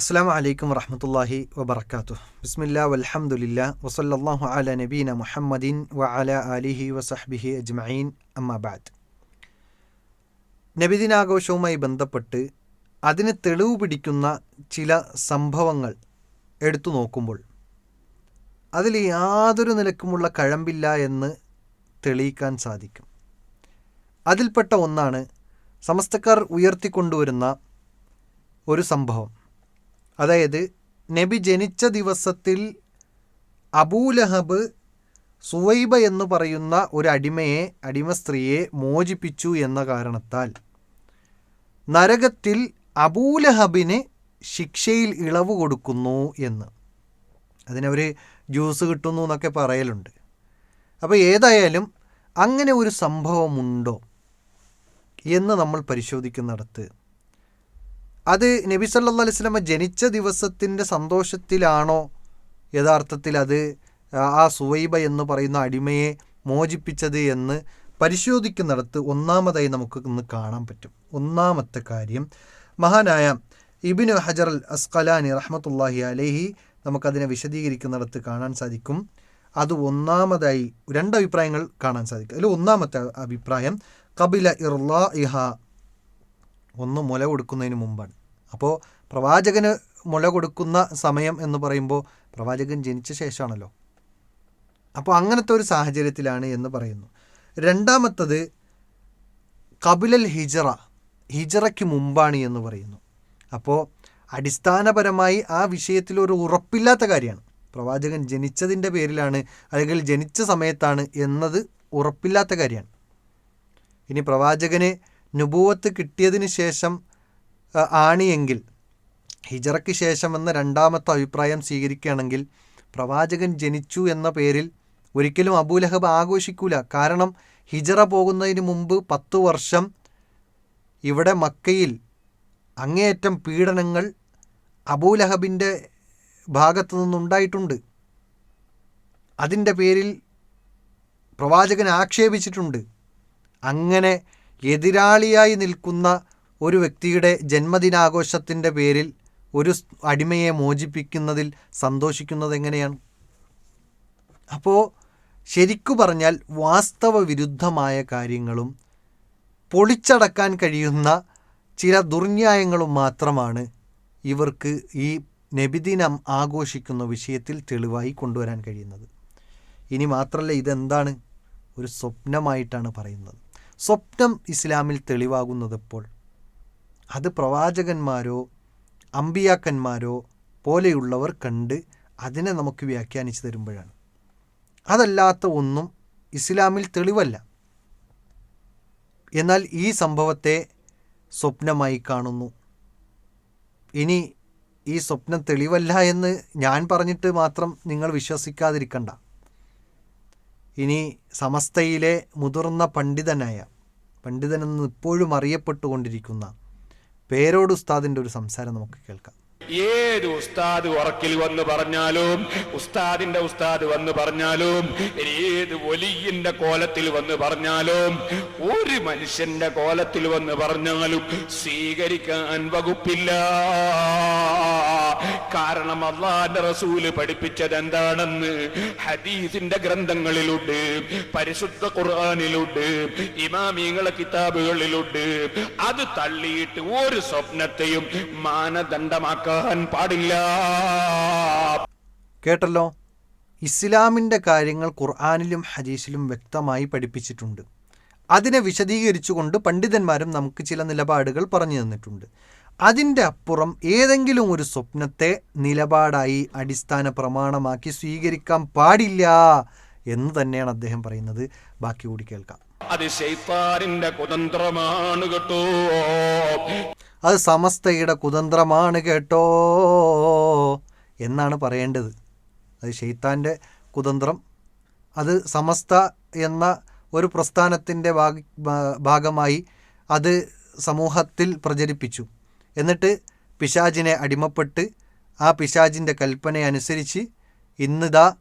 അസ്സാം വലൈക്കും വറഹമത്തല്ലാഹി വബർക്കാത്തു ബിസ്മില്ലാ വലഹമുല്ല വസല്ലല്ലാഹു അല നബീന മുഹമ്മദിൻ വ അല അലിഹി വസഹ്ബിഹി അജ്മീൻ അമ്മാബാദ് നബിദിനാഘോഷവുമായി ബന്ധപ്പെട്ട് അതിന് തെളിവ് പിടിക്കുന്ന ചില സംഭവങ്ങൾ എടുത്തു നോക്കുമ്പോൾ അതിൽ യാതൊരു നിലക്കുമുള്ള കഴമ്പില്ല എന്ന് തെളിയിക്കാൻ സാധിക്കും. അതിൽപ്പെട്ട ഒന്നാണ് സമസ്തക്കാർ ഉയർത്തിക്കൊണ്ടുവരുന്ന ഒരു സംഭവം. അതായത് നബി ജനിച്ച ദിവസത്തിൽ അബൂലഹബ് സുവൈബ എന്ന് പറയുന്ന ഒരു അടിമയെ അടിമ സ്ത്രീയെ മോചിപ്പിച്ചു എന്ന കാരണത്താൽ നരകത്തിൽ അബൂലഹബിന് ശിക്ഷയിൽ ഇളവ് കൊടുക്കുന്നു എന്ന്. അതിനവർ ജ്യൂസ് കിട്ടുന്നു എന്നൊക്കെ പറയലുണ്ട്. അപ്പോൾ ഏതായാലും അങ്ങനെ ഒരു സംഭവമുണ്ടോ എന്ന് നമ്മൾ പരിശോധിക്കുന്നിടത്ത് അത് നബി സല്ലാ അലൈഹി സ്വലമ ജനിച്ച ദിവസത്തിന്റെ സന്തോഷത്തിലാണോ? യഥാർത്ഥത്തിൽ അത് ആ സുവൈബ എന്ന് പറയുന്ന അടിമയെ മോചിപ്പിച്ചത് എന്ന് പരിശോധിക്കുന്നിടത്ത് ഒന്നാമതായി നമുക്ക് ഇന്ന് കാണാൻ പറ്റും. ഒന്നാമത്തെ കാര്യം മഹാനായ ഇബിന് ഹജർ അൽ അസ്കലാനി റഹ്മത്തുല്ലാഹി അലഹി നമുക്കതിനെ വിശദീകരിക്കുന്നിടത്ത് കാണാൻ സാധിക്കും. അത് ഒന്നാമതായി രണ്ട് അഭിപ്രായങ്ങൾ കാണാൻ സാധിക്കും. അതിൽ ഒന്നാമത്തെ അഭിപ്രായം കപില ഇർലാ ഇഹ ഒന്ന് മുല കൊടുക്കുന്നതിന് മുമ്പാണ്. അപ്പോൾ പ്രവാചകന് മുല കൊടുക്കുന്ന സമയം എന്ന് പറയുമ്പോൾ പ്രവാചകൻ ജനിച്ച ശേഷമാണല്ലോ. അപ്പോൾ അങ്ങനത്തെ ഒരു സാഹചര്യത്തിലാണ് എന്ന് പറയുന്നു. രണ്ടാമത്തത് കപിലൽ ഹിജറ ഹിജറയ്ക്ക് മുമ്പാണ് എന്ന് പറയുന്നു. അപ്പോൾ അടിസ്ഥാനപരമായി ആ വിഷയത്തിൽ ഒരു ഉറപ്പില്ലാത്ത കാര്യമാണ്. പ്രവാചകൻ ജനിച്ചതിന്റെ പേരിലാണ് അല്ലെങ്കിൽ ജനിച്ച സമയത്താണ് എന്നത് ഉറപ്പില്ലാത്ത കാര്യമാണ്. ഇനി പ്രവാചകന് നുബൂവത്ത് കിട്ടിയതിന് ശേഷം ആണിയെങ്കിൽ. ഹിജറയ്ക്ക് ശേഷം എന്ന രണ്ടാമത്തെ അഭിപ്രായം സ്വീകരിക്കുകയാണെങ്കിൽ പ്രവാചകൻ ജനിച്ചു എന്ന പേരിൽ ഒരിക്കലും അബൂലഹബ് ആഘോഷിക്കൂല. കാരണം ഹിജറ പോകുന്നതിന് മുമ്പ് പത്ത് വർഷം ഇവിടെ മക്കയിൽ അങ്ങേയറ്റം പീഡനങ്ങൾ അബൂലഹബിന്റെ ഭാഗത്തു നിന്നുണ്ടായിട്ടുണ്ട്. അതിന്റെ പേരിൽ പ്രവാചകൻ ആക്ഷേപിച്ചിട്ടുണ്ട്. അങ്ങനെ എതിരാളിയായി നിൽക്കുന്ന ഒരു വ്യക്തിയുടെ ജന്മദിനാഘോഷത്തിന്റെ പേരിൽ ഒരു അടിമയെ മോചിപ്പിക്കുന്നതിൽ സന്തോഷിക്കുന്നത് എങ്ങനെയാണ്? അപ്പോൾ ശരിക്കു പറഞ്ഞാൽ വാസ്തവ വിരുദ്ധമായ കാര്യങ്ങളും പൊളിച്ചടക്കാൻ കഴിയുന്ന ചില ദുർന്യായങ്ങളും മാത്രമാണ് ഇവർക്ക് ഈ നബിദിനം ആഘോഷിക്കുന്ന വിഷയത്തിൽ തെളിവായി കൊണ്ടുവരാൻ കഴിയുന്നത്. ഇനി മാത്രമല്ല ഇതെന്താണ്? ഒരു സ്വപ്നമായിട്ടാണ് പറയുന്നത്. സ്വപ്നം ഇസ്ലാമിൽ തെളിവാകുന്നത് എപ്പോൾ? അത് പ്രവാചകന്മാരോ അമ്പിയാക്കന്മാരോ പോലെയുള്ളവർ കണ്ട് അതിനെ നമുക്ക് വ്യാഖ്യാനിച്ചു തരുമ്പോഴാണ്. അതല്ലാത്ത ഒന്നും ഇസ്ലാമിൽ തെളിവല്ല. എന്നാൽ ഈ സംഭവത്തെ സ്വപ്നമായി കാണുന്നു. ഇനി ഈ സ്വപ്നം തെളിവല്ല എന്ന് ഞാൻ പറഞ്ഞിട്ട് മാത്രം നിങ്ങൾ വിശ്വസിക്കാതിരിക്കണ്ട. ഇനി സമസ്തയിലെ മുതിർന്ന പണ്ഡിതനായ പണ്ഡിതനെന്ന് ഇപ്പോഴും അറിയപ്പെട്ടുകൊണ്ടിരിക്കുന്ന പേരോട് ഉസ്താദിന്റെ ഒരു സംസാരം നമുക്ക് കേൾക്കാം. ഏത് ഉസ്താദ് ഉറക്കിൽ വന്ന് പറഞ്ഞാലും ഉസ്താദിന്റെ ഉസ്താദ് വന്ന് പറഞ്ഞാലും ഏത് ഒലിയിന്റെ കോലത്തിൽ വന്ന് പറഞ്ഞാലും ഒരു മനുഷ്യന്റെ കോലത്തിൽ വന്ന് പറഞ്ഞാലും സ്വീകരിക്കാൻ വകുപ്പില്ല. കാരണം അള്ളാന്റെ റസൂൽ പഠിപ്പിച്ചത് എന്താണെന്ന് ഹദീസിന്റെ ഗ്രന്ഥങ്ങളിലുണ്ട് പരിശുദ്ധ ഖുർആാനിലുണ്ട് ഇമാമിങ്ങളെ കിതാബുകളിലുണ്ട്. അത് തള്ളിയിട്ട് ഒരു സ്വപ്നത്തെയും മാനദണ്ഡമാക്കാൻ പാടില്ല. കേട്ടല്ലോ? ഇസ്ലാമിന്റെ കാര്യങ്ങൾ ഖുർആാനിലും ഹദീസിലും വ്യക്തമായി പഠിപ്പിച്ചിട്ടുണ്ട്. അതിനെ വിശദീകരിച്ചുകൊണ്ട് പണ്ഡിതന്മാരും നമുക്ക് ചില നിലപാടുകൾ പറഞ്ഞു തന്നിട്ടുണ്ട്. അതിന്റെ അപ്പുറം ഏതെങ്കിലും ഒരു സ്വപ്നത്തെ നിലപാടായി അടിസ്ഥാന പ്രമാണമാക്കി സ്വീകരിക്കാൻ പാടില്ല എന്ന് തന്നെയാണ് അദ്ദേഹം പറയുന്നത്. ബാക്കി കൂടി കേൾക്കാം. അത് ശൈത്താനിന്റെ കുതന്ത്രമാണ് കേട്ടോ. അത് സമസ്തയുടെ കുതന്ത്രമാണ് കേട്ടോ എന്നാണ് പറയേണ്ടത്. അത് ഷെയ്ത്താന്റെ കുതന്ത്രം. അത് സമസ്ത എന്ന ഒരു പ്രസ്ഥാനത്തിന്റെ ഭാഗമായി അത് സമൂഹത്തിൽ പ്രചരിപ്പിച്ചു. എന്നിട്ട് പിശാജിനെ അടിമപ്പെട്ട് ആ പിശാജിന്റെ കൽപ്പനയനുസരിച്ച് ഇന്നിതാ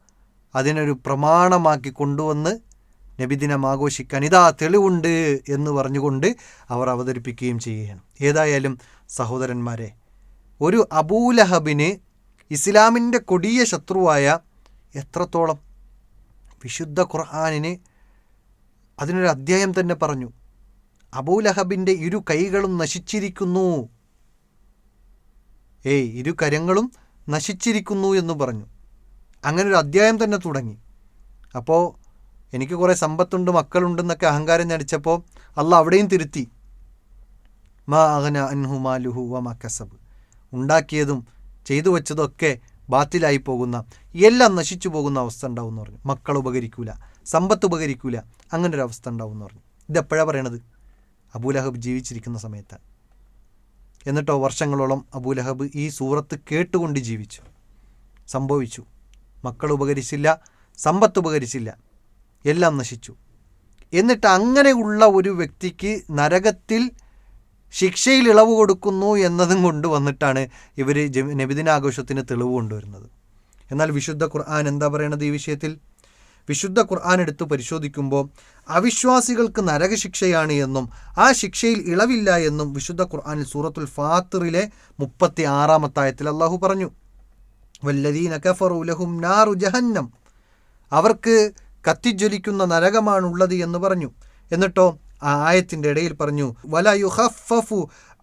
അതിനൊരു പ്രമാണമാക്കി കൊണ്ടുവന്ന് നബിദിനം ആഘോഷിക്കാൻ ഇതാ തെളിവുണ്ട് എന്ന് പറഞ്ഞുകൊണ്ട് അവർ അവതരിപ്പിക്കുകയും ചെയ്യുകയാണ്. ഏതായാലും സഹോദരന്മാരെ ഒരു അബൂലഹബിന് ഇസ്ലാമിന്റെ കൊടിയ ശത്രുവായ എത്രത്തോളം വിശുദ്ധ ഖുർആാനിന് അതിനൊരു അധ്യായം തന്നെ പറഞ്ഞു അബൂലഹബിന്റെ ഇരു കൈകളും നശിച്ചിരിക്കുന്നു. ഏയ് ഇരു കരങ്ങളും നശിച്ചിരിക്കുന്നു എന്ന് പറഞ്ഞു. അങ്ങനൊരു അധ്യായം തന്നെ തുടങ്ങി. അപ്പോൾ എനിക്ക് കുറേ സമ്പത്തുണ്ട് മക്കളുണ്ടെന്നൊക്കെ അഹങ്കാരം നടിച്ചപ്പോൾ അല്ല അവിടെയും തിരുത്തി. മാ അഹന അൻഹു മാലുഹു വ കസബ്. ഉണ്ടാക്കിയതും ചെയ്തു വെച്ചതൊക്കെ ബാത്തിലായി പോകുന്ന എല്ലാം നശിച്ചു പോകുന്ന അവസ്ഥ ഉണ്ടാവും എന്ന് പറഞ്ഞു. മക്കൾ ഉപകരിക്കൂല സമ്പത്ത് ഉപകരിക്കൂല അങ്ങനെ ഒരു അവസ്ഥ ഉണ്ടാവും എന്ന് പറഞ്ഞു ഇതെപ്പോഴാണ് പറയണത്? അബൂലഹബ് ജീവിച്ചിരിക്കുന്ന സമയത്താണ്. എന്നിട്ടോ വർഷങ്ങളോളം അബൂലഹബ് ഈ സൂറത്ത് കേട്ടുകൊണ്ട് ജീവിച്ചു. സംഭവിച്ചു. മക്കൾ ഉപകരിച്ചില്ല സമ്പത്ത് ഉപകരിച്ചില്ല. എല്ലാം നശിച്ചു. എന്നിട്ട് അങ്ങനെയുള്ള ഒരു വ്യക്തിക്ക് നരകത്തിൽ ശിക്ഷയിൽ ഇളവ് കൊടുക്കുന്നു എന്നതും കൊണ്ട് വന്നിട്ടാണ് ഇവർ നബിദിനാഘോഷത്തിന് തെളിവ് കൊണ്ടുവരുന്നത്. എന്നാൽ വിശുദ്ധ ഖുർആൻ എന്താ പറയണത് ഈ വിഷയത്തിൽ? വിശുദ്ധ ഖുർആൻ എടുത്ത് പരിശോധിക്കുമ്പോൾ അവിശ്വാസികൾക്ക് നരകശിക്ഷയാണ് എന്നും ആ ശിക്ഷയിൽ ഇളവില്ല എന്നും വിശുദ്ധ ഖുർആനിൽ സൂറത്തുൽ ഫാത്തിറിലെ മുപ്പത്തി ആറാമത്തായത്തിൽ അള്ളാഹു പറഞ്ഞു. വല്ലദീന കഫറു ലഹും നാറു ജഹന്നം. അവർക്ക് കത്തിജ്വലിക്കുന്ന നരകമാണുള്ളത് എന്ന് പറഞ്ഞു. എന്നിട്ടോ ആ ആയത്തിന്റെ ഇടയിൽ പറഞ്ഞു വല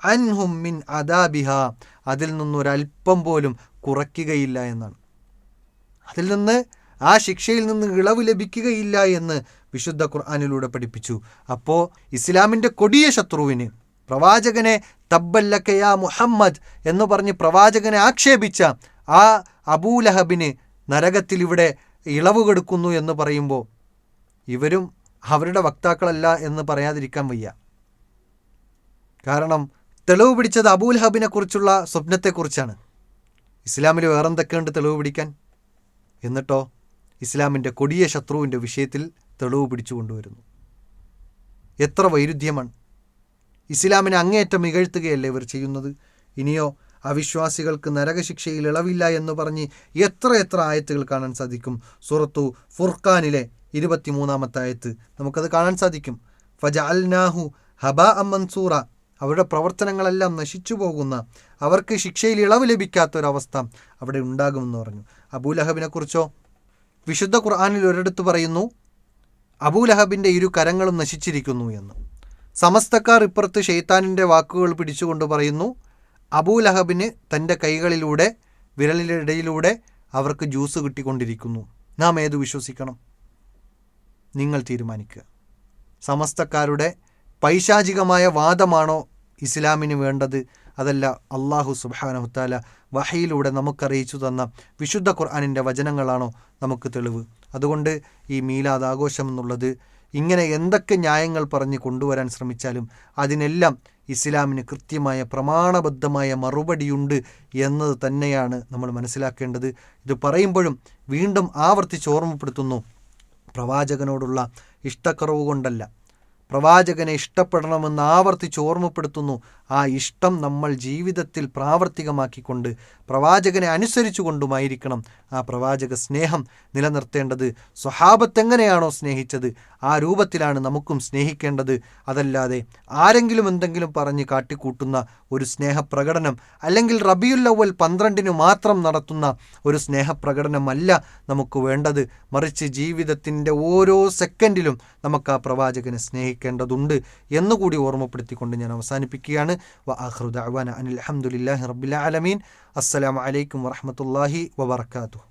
അൻഹും മിൻ അദാബിഹ. അതിൽ നിന്നൊരൽപ്പം പോലും കുറയ്ക്കുകയില്ല എന്നാണ്. അതിൽ നിന്ന് ആ ശിക്ഷയിൽ നിന്ന് ഇളവ് ലഭിക്കുകയില്ല എന്ന് വിശുദ്ധ ഖുർആാനിലൂടെ പഠിപ്പിച്ചു. അപ്പോൾ ഇസ്ലാമിന്റെ കൊടിയ ശത്രുവിന് പ്രവാചകനെ തബ്ബല്ലക്കയാ മുഹമ്മദ് എന്ന് പറഞ്ഞ് പ്രവാചകനെ ആക്ഷേപിച്ച ആ അബൂലഹബിന് നരകത്തിൽ ഇവിടെ ഇളവ് കൊടുക്കുന്നു എന്ന് പറയുമ്പോൾ ഇവരും അവരുടെ വക്താക്കളല്ല എന്ന് പറയാതിരിക്കാൻ വയ്യ. കാരണം തെളിവ് പിടിച്ചത് അബൂൽ ഹബിനെ കുറിച്ചുള്ള സ്വപ്നത്തെക്കുറിച്ചാണ് ഇസ്ലാമിൽ വേറെന്തൊക്കെയുണ്ട് തെളിവ് പിടിക്കാൻ? എന്നിട്ടോ ഇസ്ലാമിന്റെ കൊടിയ ശത്രുവിന്റെ വിഷയത്തിൽ തെളിവ് പിടിച്ചു കൊണ്ടുവരുന്നു. എത്ര വൈരുദ്ധ്യമാണ്. ഇസ്ലാമിനെ അങ്ങേയറ്റം ഇകഴ്ത്തുകയല്ലേ ഇവർ ചെയ്യുന്നത്? ഇനിയോ അവിശ്വാസികൾക്ക് നരകശിക്ഷയിൽ ഇളവില്ല എന്ന് പറഞ്ഞ് എത്ര എത്ര ആയത്തുകൾ കാണാൻ സാധിക്കും. സുറത്തു ഫുർഖാനിലെ ഇരുപത്തിമൂന്നാമത്തെ ആയത്ത് നമുക്കത് കാണാൻ സാധിക്കും. ഫജ അൽ നാഹു ഹബ അമ്മൻസൂറ മൻസൂറ. അവരുടെ പ്രവർത്തനങ്ങളെല്ലാം നശിച്ചു പോകുന്ന അവർക്ക് ശിക്ഷയിൽ ഇളവ് ലഭിക്കാത്ത ഒരവസ്ഥ അവിടെ ഉണ്ടാകുമെന്ന് പറഞ്ഞു. അബൂലഹബിനെ കുറിച്ചോ? വിശുദ്ധ ഖുർആാനിൽ ഒരിടത്ത് പറയുന്നു അബൂലഹബിന്റെ ഇരു കരങ്ങളും നശിച്ചിരിക്കുന്നു എന്ന്. സമസ്തക്കാർ ഇപ്പുറത്ത് ഷെയ്ത്താനിന്റെ വാക്കുകൾ പിടിച്ചുകൊണ്ട് പറയുന്നു അബൂലഹബിന് തന്റെ കൈകളിലൂടെ വിരലിനിടയിലൂടെ അവർക്ക് ജ്യൂസ് കിട്ടിക്കൊണ്ടിരിക്കുന്നു. നാം ഏത് വിശ്വസിക്കണം? നിങ്ങൾ തീരുമാനിക്കുക. സമസ്തക്കാരുടെ പൈശാചികമായ വാദമാണോ ഇസ്ലാമിന് വേണ്ടത്? അതല്ല അള്ളാഹു സുബാനഹുത്താല വഹയിലൂടെ നമുക്കറിയിച്ചു തന്ന വിശുദ്ധ ഖുർആാനിന്റെ വചനങ്ങളാണോ നമുക്ക് തെളിവ്? അതുകൊണ്ട് ഈ മീലാദ് ആഘോഷം എന്നുള്ളത് ഇങ്ങനെ എന്തൊക്കെ ന്യായങ്ങൾ പറഞ്ഞ് കൊണ്ടുവരാൻ ശ്രമിച്ചാലും അതിനെല്ലാം ഇസ്ലാമിന് കൃത്യമായ പ്രമാണബദ്ധമായ മറുപടിയുണ്ട് എന്നത് തന്നെയാണ് നമ്മൾ മനസ്സിലാക്കേണ്ടത്. ഇത് പറയുമ്പോഴും വീണ്ടും ആവർത്തിച്ച് ഓർമ്മപ്പെടുത്തുന്നു. പ്രവാചകനോടുള്ള ഇഷ്ടക്കുറവ് കൊണ്ടല്ല. പ്രവാചകനെ ഇഷ്ടപ്പെടണമെന്ന് ആവർത്തിച്ച് ഓർമ്മപ്പെടുത്തുന്നു. ആ ഇഷ്ടം നമ്മൾ ജീവിതത്തിൽ പ്രാവർത്തികമാക്കിക്കൊണ്ട് പ്രവാചകനെ അനുസരിച്ചുകൊണ്ടുമായിരിക്കണം. ആ പ്രവാചക സ്നേഹം നിലനിർത്തേണ്ടത് സ്വഹാബത്ത് എങ്ങനെയാണോ സ്നേഹിച്ചത് ആ രൂപത്തിലാണ് നമുക്കും സ്നേഹിക്കേണ്ടത്. അതല്ലാതെ ആരെങ്കിലും എന്തെങ്കിലും പറഞ്ഞ് കാട്ടിക്കൂട്ടുന്ന ഒരു സ്നേഹപ്രകടനം അല്ലെങ്കിൽ റബിയുല്ലവൽ പന്ത്രണ്ടിന് മാത്രം നടത്തുന്ന ഒരു സ്നേഹപ്രകടനമല്ല നമുക്ക് വേണ്ടത്. മറിച്ച് ജീവിതത്തിന്റെ ഓരോ സെക്കൻഡിലും നമുക്ക് ആ പ്രവാചകനെ സ്നേഹിക്കേണ്ടതുണ്ട് എന്നുകൂടി ഓർമ്മപ്പെടുത്തിക്കൊണ്ട് ഞാൻ അവസാനിപ്പിക്കുകയാണ്. വ ആഹ്റുദാന അനിൽ അഹമ്മദില്ലാഹി റബ്ബിൽ ആലമീൻ അസ്സലാമു അലൈക്കും വറഹമത്തല്ലാഹി വബർക്കാത്തു